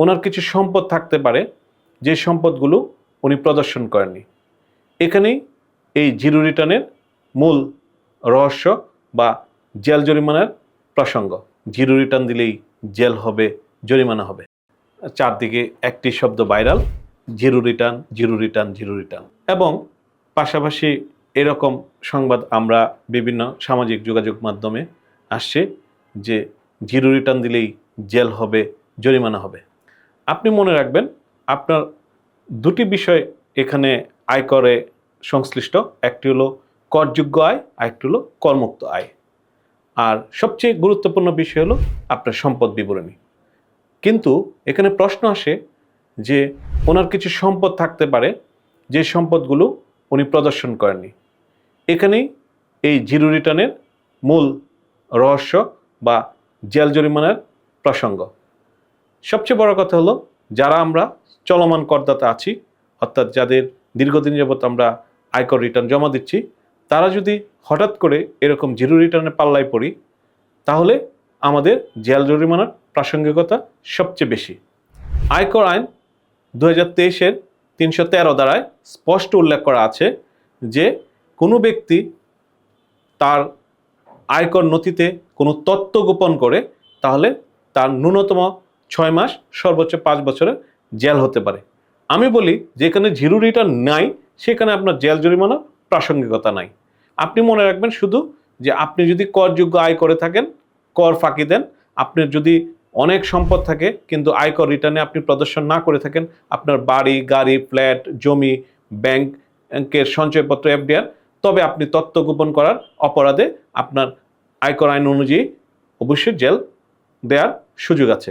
ওনার কিছু সম্পদ থাকতে পারে, যে সম্পদগুলো উনি প্রদর্শন করেননি। এখানেই এই জিরো রিটার্নের মূল রহস্য বা জেল জরিমানার প্রসঙ্গ। জিরো রিটার্ন দিলেই জেল হবে, জরিমানা হবে। চারদিকে একটি শব্দ viral, zero return zero return zero return. এবং পাশাপাশি এরকম সংবাদ আমরা বিভিন্ন সামাজিক যোগাযোগ মাধ্যমে আসছে যে জিরো রিটার্ন দিলেই জেল হবে, জরিমানা হবে। আপনি মনে রাখবেন, আপনার দুটি বিষয় এখানে আয়করে সংশ্লিষ্ট, একটি হলো করযোগ্য আয়, আরেকটি হলো করমুক্ত আয়। আর সবচেয়ে গুরুত্বপূর্ণ বিষয় হলো আপনার সম্পদ বিবরণী। কিন্তু এখানে প্রশ্ন আসে যে ওনার কিছু সম্পদ থাকতে পারে, যে সম্পদগুলো উনি প্রদর্শন করেননি। এখানেই এই জিরো রিটার্নের মূল রহস্য বা জেল জরিমানার প্রসঙ্গ। সবচেয়ে বড় কথা হলো, যারা আমরা চলমান করদাতা আছি, অর্থাৎ যাদের দীর্ঘদিন যাবৎ আমরা আয়কর রিটার্ন জমা দিচ্ছি, তারা যদি হঠাৎ করে এরকম জিরো রিটার্নের পাল্লায় পড়ি, তাহলে আমাদের জেল জরিমানার প্রাসঙ্গিকতা সবচেয়ে বেশি। আয়কর আইন দু হাজার তেইশের তিনশো তেরো দ্বারায় স্পষ্ট উল্লেখ করা আছে যে কোনো ব্যক্তি তার আয়কর নথিতে কোনো তথ্য গোপন করে, তাহলে তার ন্যূনতম ছয় মাস, সর্বোচ্চ পাঁচ বছরের জেল হতে পারে। আমি বলি, যেখানে জিরো রিটার্ন নাই, সেখানে আপনার জেল জরিমানার প্রাসঙ্গিকতা নাই। আপনি মনে রাখবেন শুধু যে আপনি যদি করযোগ্য আয় করে থাকেন, কর ফাঁকি দেন, আপনার যদি অনেক সম্পদ থাকে, কিন্তু আয়কর রিটার্নে আপনি প্রদর্শন না করে থাকেন, আপনার বাড়ি, গাড়ি ফ্ল্যাট জমি ব্যাংকের সঞ্চয়পত্র এফডিআর তবে আপনি তথ্য গোপন করার অপরাধে আপনার আয়কর আইন অনুযায়ী অবশ্যই জেল দেওয়ার সুযোগ আছে।